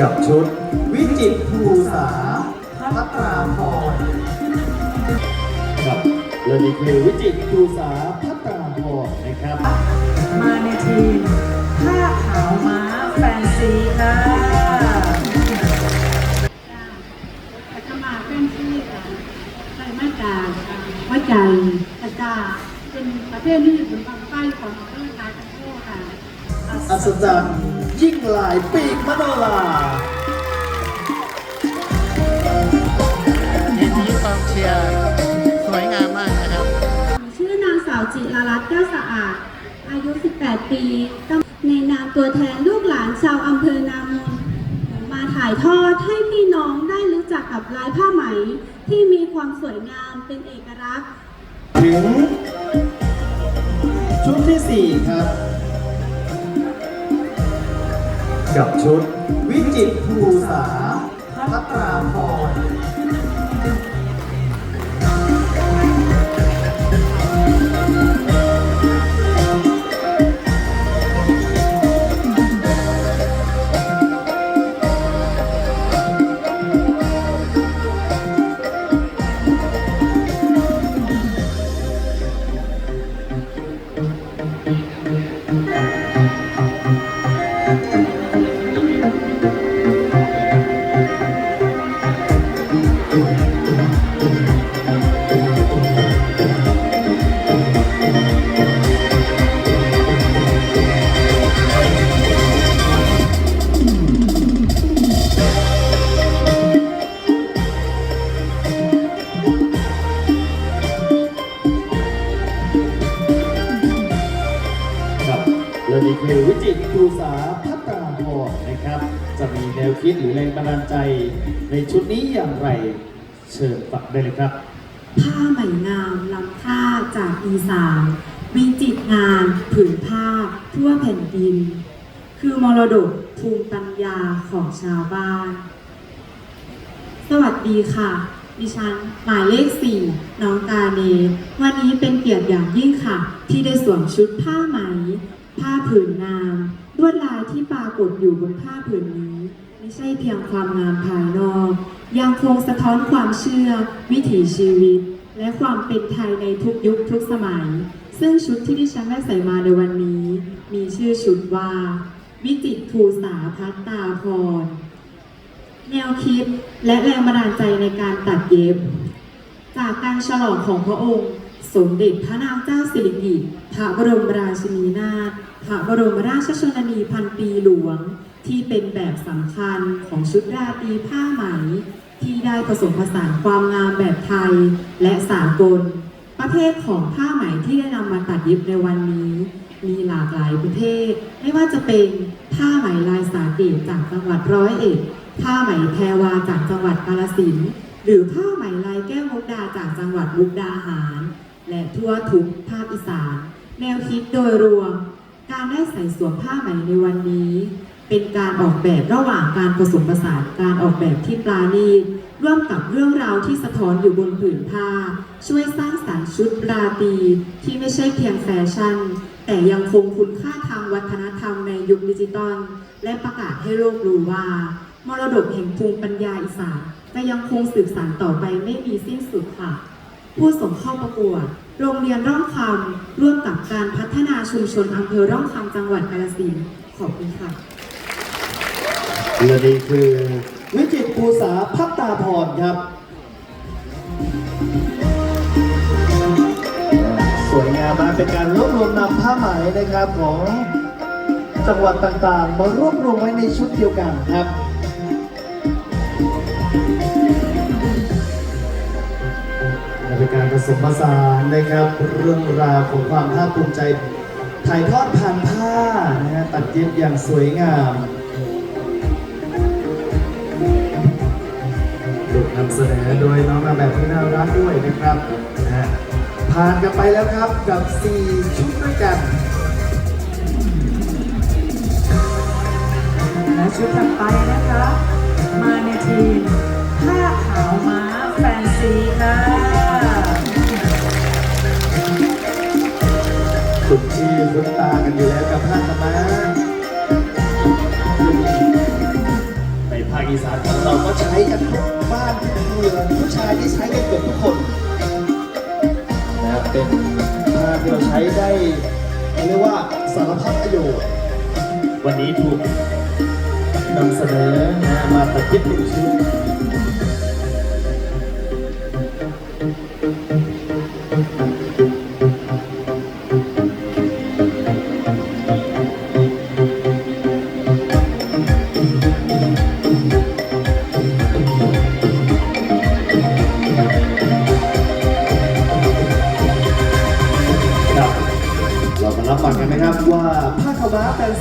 กับชุด วิจิตรภูษาพัตราพรครับและนี่คือวิจิตรภูษาพัตราพรนะครับ มาในทีมผ้าขาวม้าแฟนซีค่ะอาตมาเป็นที่ใส่มาจากหัวใจอาจารย์เป็นประเภทที่อยู่บนบางใต้ของอำเภอนาจังโคค่ะอัศจรรย์ ยิ่งหลายปีกมโนลาทีมนี้กองเชียร์สวยงามมากนะครับ ชื่อนางสาวจิรารัตน์แก้วสะอาด อายุ 18 ปีในนามตัวแทนลูกหลานชาวอำเภอนามนมาถ่ายทอดให้พี่น้องได้รู้จักกับลายผ้าไหม ที่มีความสวยงามเป็นเอกลักษณ์ ถึงชุดที่ 4 ครับ กับชุด วิจิตรภูษาพัตราพ คิดหรือแรงบันดาลใจในชุดนี้อย่างไรเชิญฟังได้เลยครับ ผ้าไหมงามล้ำค่าจากอีสานวิจิตงานผืนผ้าทั่วแผ่นดิน คือมรดกภูมิปัญญาของชาวบ้าน สวัสดีค่ะ ดิฉันหมายเลขสี่น้องกาเนวันนี้เป็นเกียรติอย่างยิ่งค่ะ ที่ได้สวมชุดผ้าไหม ผ้าผืนงามลวดลายที่ปรากฏอยู่บนผ้าผืนนี้ ไม่ใช่เพียงความงามภายนอก ยังคงสะท้อนความเชื่อ วิถีชีวิต และความเป็นไทยในทุกยุคทุกสมัย ซึ่งชุดที่ดิฉันได้ใส่มาในวันนี้ มีชื่อชุดว่า วิจิตรภูษาพัตตาพร แนวคิดและแรงบันดาลใจในการตัดเย็บ จากการฉลองของพระองค์สมเด็จพระนางเจ้าสิริกิติ์พระบรมราชินีนาถ พระบรมราชชนนีพันปีหลวง ที่เป็นแบบสำคัญของชุดราตรีผ้าไหม ที่ได้ผสมผสานความงามแบบไทยและสากล ประเภทของผ้าไหมที่ได้นำมาตัดเย็บในวันนี้ มีหลากหลายประเภท ไม่ว่าจะเป็นผ้าไหมลายสาเกตจากจังหวัดร้อยเอ็ดผ้าไหมแพรวาจากจังหวัดกาฬสินธุ์หรือผ้าไหมลายแก้วมุกดาจากจังหวัดมุกดาหาร และทั่วทุกภาคอีสาน แนวคิดโดยรวม การได้ใส่สวมผ้าไหมในวันนี้ เป็นการออกแบบระหว่างการผสมผสานการออกแบบที่ปราณีตร่วมกับเรื่องราวที่สะท้อนอยู่บนผืนผ้า ช่วยสร้างสรรค์ชุดราตรีที่ไม่ใช่เพียงแฟชั่น แต่ยังคงคุณค่าทางวัฒนธรรมในยุคดิจิตอลและประกาศให้โลกรู้ว่า มรดกแห่งภูมิปัญญาอีสานจะยังคงสืบสานต่อไปไม่มีสิ้นสุดค่ะ ผู้ส่งเข้าประกวด โรงเรียนร่องคำร่วมกับการพัฒนาชุมชนอำเภอร่องคำจังหวัดกาฬสินธุ์ขอบคุณค่ะ และนี่คือวิจิตรภูษาพัตตาพรครับ สวยงามมากเป็นการรวบรวมนำผ้าไหมนะครับของจังหวัดต่างๆ มารวบรวมไว้ในชุดเดียวกันครับเป็นการผสมผสานนะครับ เรื่องราวของความภาคภูมิใจ ถ่ายทอดผ่านผ้านะฮะตัดเย็บอย่างสวยงาม นำเสนอโดยน้องนางแบบที่น่ารักด้วยนะครับนะฮะผ่านกันไปแล้วครับกับ 4 ชุดด้วยกัน และชุดถัดไปนะคะมาในทีมผ้าขาวม้าแฟนซีค่ะคุณชื่อคุณตากันอยู่แล้วกับผ้าขาวม้าคอีสานของเราก็ใช้กันทุกบ้านทุกเมืองผู้ชายที่ใช้กันเกือบทุกคนนะเป็นผ้าที่เราใช้ได้เรียกว่าสารพัดประโยชน์ วันนี้ถูกนำเสนอนะมาตัดเย็บเป็นชุด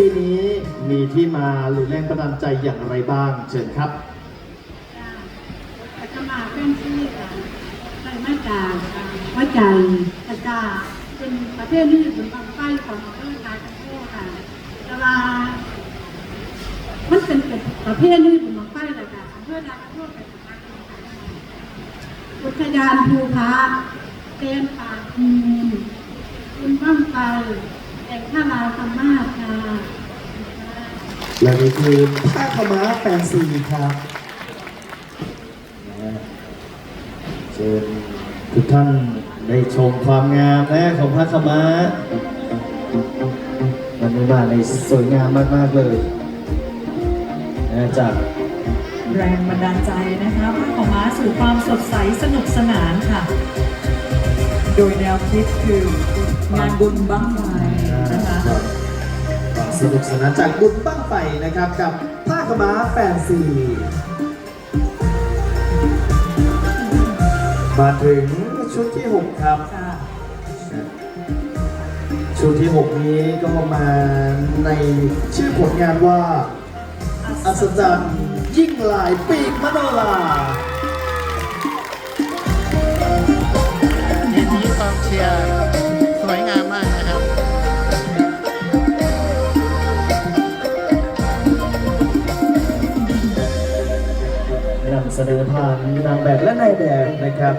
ซีนี้มีที่มาหรือแรงบันดาลใจอย่างไรบ้าง เชิญครับอาตมาเป็นที่ค่ะใส่มาจากหัวใจกระจาเป็นประเภทนี้เหมือนบางไฟของอำเภอนาคันโทค่ะแต่ว่ามันเป็นประเภทนี้เหมือนบางไฟเลยค่ะอำเภอนาคันโทเป็นสำนักงานค่ะอุทยานภูพระเต้นป่าคูนคุณบ้างไฟ แห่งท่าลาธรรมาสค่ะและนี่คือผ้าขาม้าแฟนซีครับนะเชิญทุกท่านได้ชมความงามนะของผ้าขาม้าวันนี้มาในสวยงามมาก ๆ เลยนะจากแรงบันดาลใจนะคะผ้าขาม้าสู่ความสดใสสนุกสนานค่ะ โดยแนวคิดคืองานบุญบั้ง สนุกสนานจากบุญบ้างไฟนะครับกับผ้าขาวม้าแฟนซีมาถึงชุดที่ 6 ครับค่ะชุดที่ 6 นี้ก็มาในชื่อผลงานว่า อัศจรรย์ยิ่งหลายปีกมโนรายินดีกองเชียร์ สนอผ่านนางแบบและนายแบบนะครับ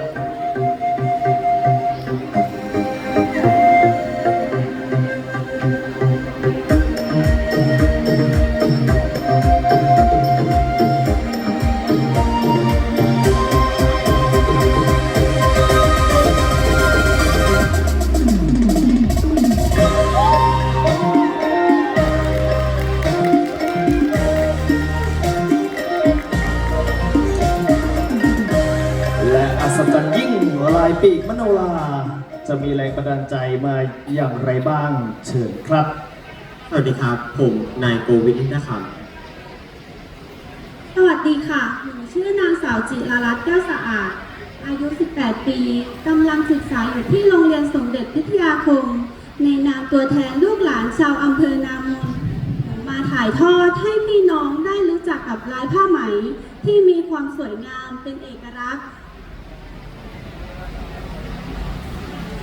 มีแรงบันดาลใจมาอย่างไรบ้างเชิญครับ สวัสดีครับ ผมนายโกวิทนะครับสวัสดีค่ะ หนูชื่อนางสาวจิรารัตน์แก้วสะอาด อายุ 18 ปี กำลังศึกษาอยู่ที่โรงเรียนสมเด็จพิทยาคม ในนามตัวแทนลูกหลานชาวอำเภอนามนหนูมาถ่ายทอดให้พี่น้องได้รู้จักกับลายผ้าไหม ที่มีความสวยงามเป็นเอกลักษณ์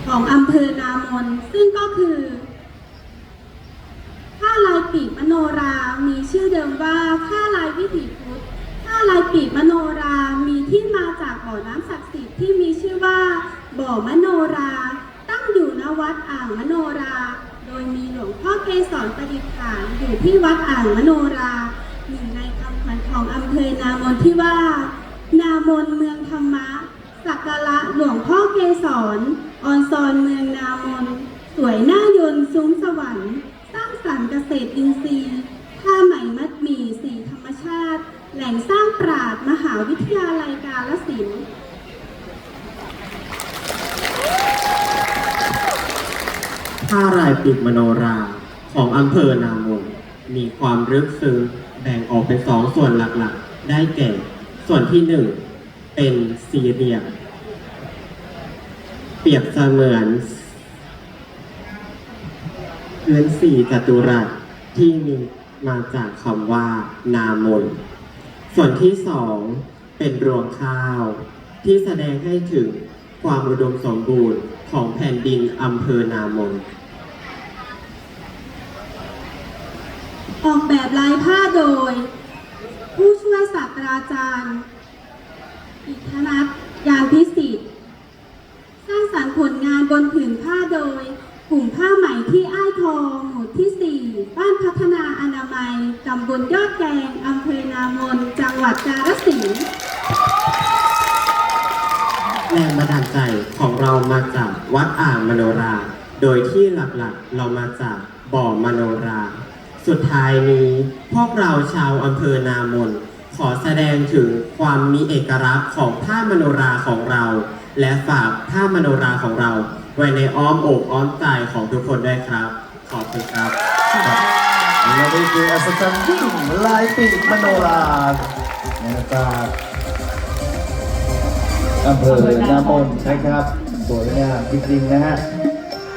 ของอำเภอนามน ซึ่งก็คือผ้าลายปีกมโนรา มีชื่อเดิมว่าผ้าลายวิถีพุทธผ้าลายปีกมโนรา มีที่มาจากบ่อน้ำศักดิ์สิทธิ์ที่มีชื่อว่าบ่อมโนรา ตั้งอยู่ณวัดอ่างมโนรา โดยมีหลวงพ่อเกศรประดิษฐานอยู่ที่วัดอ่างมโนราหนึ่งในคำขวัญของอำเภอนามนที่ว่า นามนเมืองธรรมะสักการะหลวงพ่อเกศร ออนซอนเมืองนามน สวยหน้ายนต์ซุ้มสวรรค์ สร้างสรรค์เกษตรอินทรีย์ผ้าไหมมัดหมี่สีธรรมชาติ แหล่งสร้างปราดมหาวิทยาลัยกาลสินผ้ารายปีกมโนราของอำเภอนามนมีความลึกซึ้งแบ่งออกเป็นสองส่วนหลักๆ ได้แก่ ส่วนที่หนึ่งเป็นสี่เหลี่ยม รียบเสมือนพื้นสี่จัตุรัสที่มีมาจากคำว่านามน ส่วนที่สองเป็นรวงข้าว ที่แสดงให้ถึงความอุดมสมบูรณ์ของแผ่นดินอำเภอนามน ออกแบบลายผ้าโดย ผู้ช่วยศาสตราจารย์ อิทธนัทยานพิสิทธิ์ ร้างสรรค์ผลงานบนผืนผ้าโดย กลุ่มผ้าไหมที่อ้ายทองหมู่ที่ 4 บ้านพัฒนาอนามัยตำบลยอดแกงอำเภอนามน จังหวัดวัดกาฬสินธุ์แรงบันดาลใจของเรามาจากวัดอ่างมโนรา โดยที่หลักๆ เรามาจากบ่อมโนรา สุดท้ายนี้พวกเราชาวอำเภอนามน ขอแสดงถึงความมีเอกลักษณ์ของผ้ามโนราของเรา และฝากผ้ามโนราของเรา ไว้ในอ้อมอกอ้อมใจของทุกคนด้วยครับ ขอบคุณครับและนี่คืออัศจรรย์ยิ่งลายปีกมโนราจากอำเภอนามนนะครับสวยงามจริงๆนะฮะ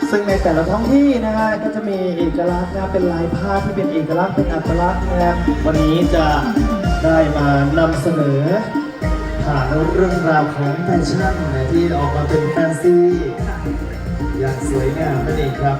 ซึ่งในแต่ละท้องที่นะฮะก็จะมีเอกลักษณ์นะเป็นลายผ้าที่เป็นเอกลักษณ์เป็นอัตลักษณ์นะครับวันนี้จะได้มานำเสนอ แล้วเรื่องราวของแฟชั่นนะที่ออกมาเป็นแฟนซีอย่างสวยงามนั่นเองครับ